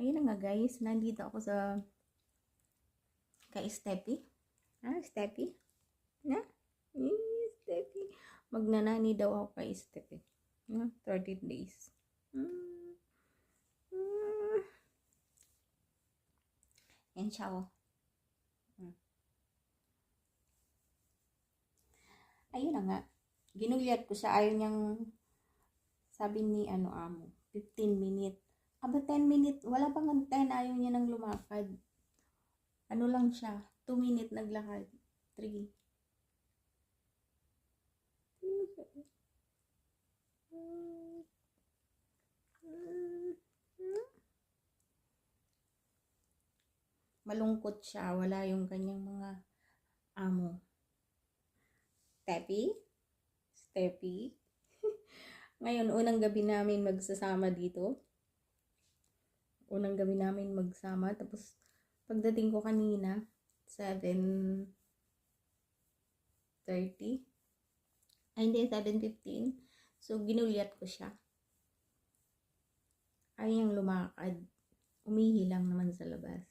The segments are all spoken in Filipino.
Ayun na nga guys, nandito ako sa kay Steppy. Ah, Steppy? Na? Eh, Steppy. Magnanani daw ako kay Steppy. Ah, 30 days. Hmm. Hmm. Yan siya oh. Hmm. Ayun na nga. Ginulyat ko siya. Ayaw niyang sabi ni ano amo, 15 minute. Aba 10 minute, wala pang 10, ayaw niya nang lumakad. Ano lang siya, 2 minute naglakad. 3. Malungkot siya, wala yung kanyang mga amo. Steppy? Steppy? Ngayon, unang gabi namin magsasama dito. Unang gabi namin magsama. Tapos, pagdating ko kanina, 7.30. Ay, hindi, 7.15. So, ginulyat ko siya. Ay, yung lumakad. Umihi lang naman sa labas.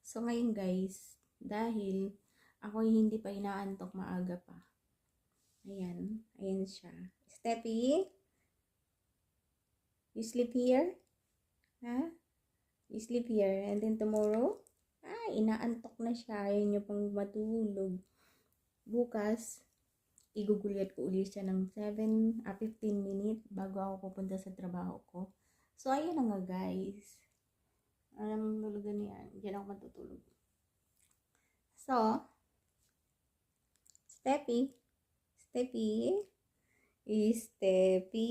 So, ngayon guys, dahil ako hindi pa inaantok maaga pa. Ayan. Ayan siya. Steppy? You sleep here? Ha? You sleep here. And then tomorrow? Ah, inaantok na siya. Ayaw niyo pang matulog. Bukas, igugulyat ko ulit siya ng 7 a 15 minutes bago ako pupunta sa trabaho ko. So, ayun na nga guys. Anong tulugan niya? Diyan ako matutulog. So, Steppy. Steppy. Steppy.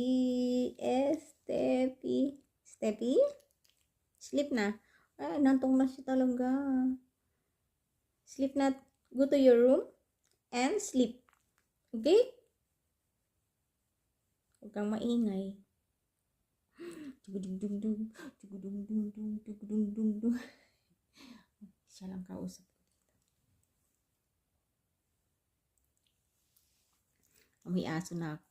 Steppy. Steppy? Sleep na. Ay, nantong na siya talaga. Sleep na. Go to your room and sleep. Okay? Huwag kang maingay. Tugudung-dung-dung. Tugudung-dung-dung. Tugudung-dung-dung. Siya lang kausap ko dito. May aso na ako.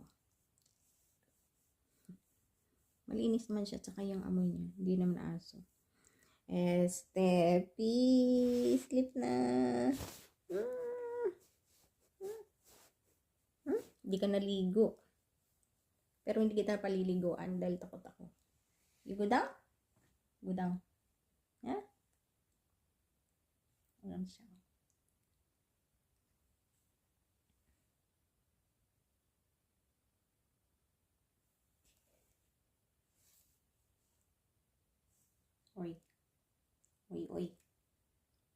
Malinis man siya, tsaka yung amoy niya. Hindi naman aso. Estepi, sleep na. Hmm. Hmm. Hmm? Hindi ka naligo. Pero hindi kita paliliguan dahil takot ako. You go down? Go down. Yeah? Ayan siya. Oy. Oy, oy.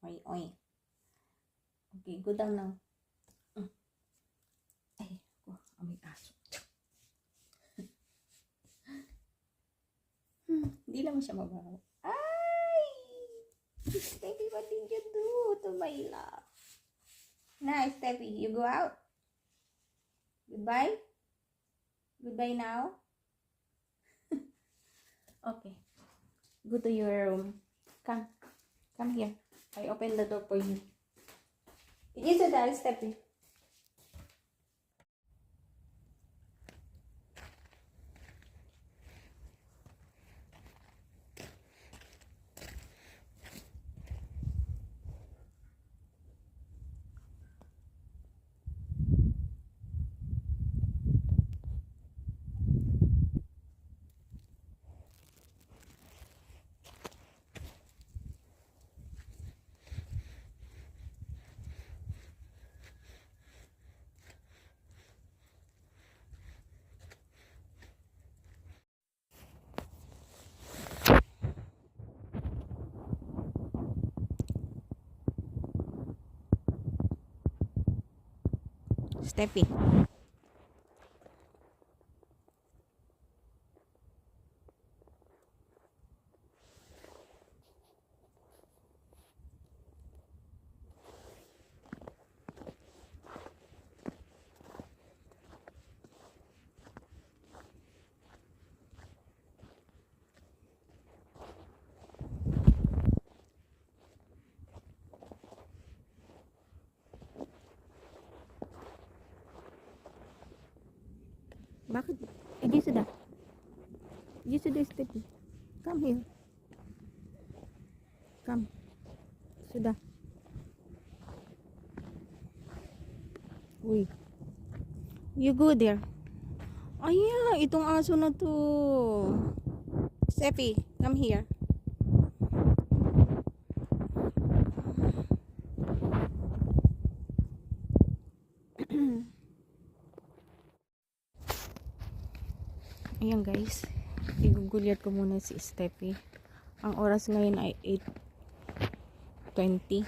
Oy, oy. Okay, go down now. Mm. Ay, ko, amoy aso. Hmm, Hindi naman siya mabaho. Ay! Steffi, what did you do to my love? Nice, Steffi. You go out. Goodbye. Goodbye now. okay. Go to your room. Come. Come here. I open the door for you. Yes, that, Steffi. Steffi. Bakit? Eh, di sudah. Di sudah Steffi. Come here. Come. Sudah. Uy. You go there. Ayan, itong aso na to. Steffi, come here. Ayan guys, igugulyat ko muna si Steffi. Ang oras ngayon ay 8.20.